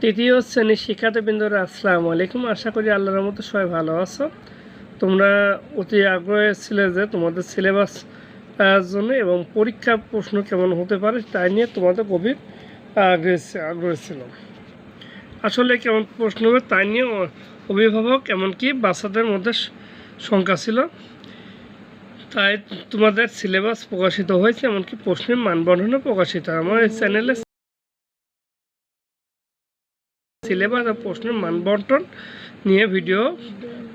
তৃতীয় শ্রেণির শিক্ষার্থীবৃন্দরা, আসসালামু আলাইকুম। আশা করি আল্লাহর মতো সবাই ভালো আছো। তোমরা অতি আগ্রহে ছিলে যে তোমাদের সিলেবাস জন্য এবং পরীক্ষা প্রশ্ন কেমন হতে পারে তাই নিয়ে তোমাদের গভীর আগ্রহ ছিল আসলে কেমন প্রশ্ন হবে তাই নিয়ে অভিভাবক এমনকি বাচ্চাদের মধ্যে শঙ্কা ছিল। তাই তোমাদের সিলেবাস প্রকাশিত হয়েছে, এমনকি প্রশ্নের মানবন্ধনও প্রকাশিত। আমার এই চ্যানেলে সিলেবাস আর প্রশ্নের মানবন্টন নিয়ে ভিডিও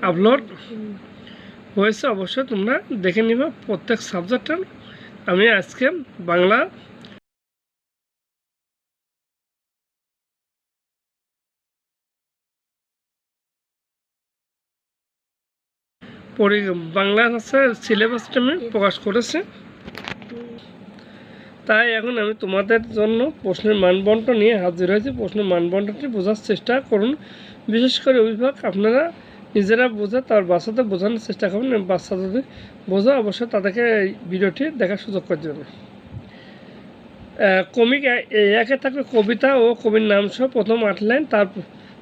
আপলোড হয়েছে অবশ্যই তোমরা দেখে নিবে প্রত্যেক সাবজেক্টের আমি আজকে বাংলা পরি বাংলা ভাষার সিলেবাসটা আমি প্রকাশ করেছি তাই এখন আমি তোমাদের জন্য প্রশ্নের মানবন্টন নিয়ে হাজির হয়েছি। প্রশ্নের মানবন্টনটি বোঝার চেষ্টা করুন। বিশেষ করে অভিভাবক আপনারা নিজেরা বোঝা তার বাচ্চাদের বোঝানোর চেষ্টা করুন এবং বাচ্চা যদি বোঝা অবশ্যই তাদেরকে এই ভিডিওটি দেখার সুযোগ করে দেবেন। কমিক একে থাকবে কবিতা ও কবির নাম সহ প্রথম আট লাইন। তার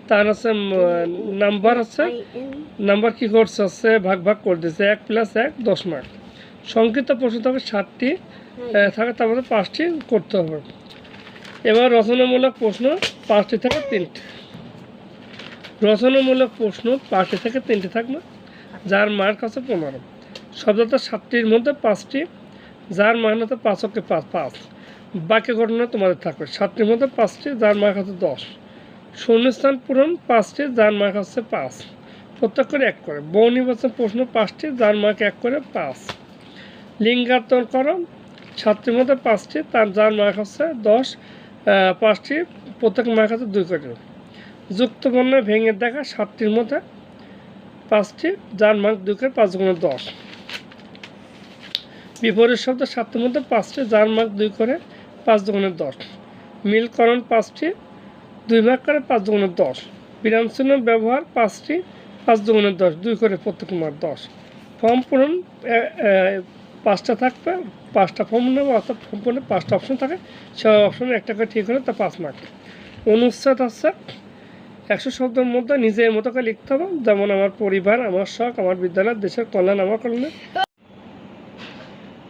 তার আছে নাম্বার আছে। নাম্বার কি করছে? হচ্ছে ভাগ ভাগ করে দিয়েছে। এক প্লাস এক দশ মার্ক সংক্ষিপ্ত প্রশ্ন থাকবে সাতটি থাকে তার মধ্যে পাঁচটি করতে হবে। এবার রচনামূলক প্রশ্ন পাঁচটি থেকে তিনটি। রচনামূলক প্রশ্ন পাঁচটি থেকে তিনটি থাকবে, যার মার্ক আছে পনেরো। শব্দটা সাতটির মধ্যে পাঁচটি, যার মান হচ্ছে পাঁচ অকে পাঁচ পাঁচ। বাক্য ঘটনা তোমাদের থাকবে, সাতটির মধ্যে পাঁচটি, যার মার্ক হচ্ছে দশ। শূন্যস্থান পূরণ পাঁচটি, যার মার্ক হচ্ছে পাঁচ। প্রত্যেক করে এক করে। বহু নির্বাচন প্রশ্ন পাঁচটি, যার মার্ক এক করে পাঁচ। লিঙ্গান্তর করো। সাতটির মধ্যে পাঁচটি, তার যার মার্ক হচ্ছে দশ পাঁচটি প্রত্যেক মার্ক হচ্ছে দুই করে। যুক্ত বর্ণ ভেঙে দেখা সাতটির মধ্যে পাঁচটি, যার মার্ক দুই করে পাঁচ গুণে দশ। বিপরীত শব্দ সাতটির মধ্যে পাঁচটি, যার মার্ক দুই করে পাঁচ দুগুণে দশ। মিলকরণ পাঁচটি, দুই ভাগ করে পাঁচ দুগুণে দশ। বিরাম চিহ্ন ব্যবহার পাঁচটি, পাঁচ দুগুণে দশ, দুই করে প্রত্যেক মার্ক দশ। ফর্ম পূরণ পাঁচটা থাকবে, পাঁচটা ফর্ম নেব, অর্থাৎ ফর্ম পূরণে পাঁচটা অপশন থাকে। সব অপশনে একটা করে ঠিক হলে তা পাঁচ মার্ক অনুচ্ছেদ আছে, একশো শব্দের মধ্যে নিজের মতো করে লিখতে হবে। যেমন আমার পরিবার, আমার শখ, আমার বিদ্যালয়, দেশের কল্যাণ, আমার কল্যাণে।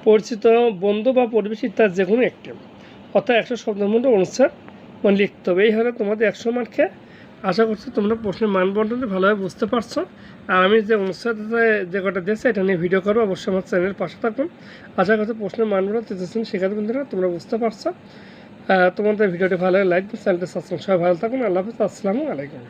পরিচিত বন্ধু বা পরিবেশ ইত্যাদি যে কোনো একটি। অর্থাৎ একশো শব্দের মধ্যে অনুচ্ছেদ মানে লিখতে হবে। এই হলে তোমাদের একশো মার্কে আশা করছি তোমরা প্রশ্নের মানবন্টনটি ভালোভাবে বুঝতে পারছ। আর আমি যে অনুচ্ছেদে যে কটা দিয়েছি, এটা নিয়ে ভিডিও করব। অবশ্যই আমার চ্যানেলের পাশে থাকুন। আশা করছি প্রশ্নের মানবন্টন তৃতীয় শ্রেণি শিক্ষার্থী বন্ধুরা তোমরা বুঝতে পারছ। তোমাদের ভিডিওটি ভালো লাইক, চ্যানেলটা সাবস্ক্রাইব সবাই ভালো থাকুন। আল্লাহ হাফিজ। আসসালামু আলাইকুম।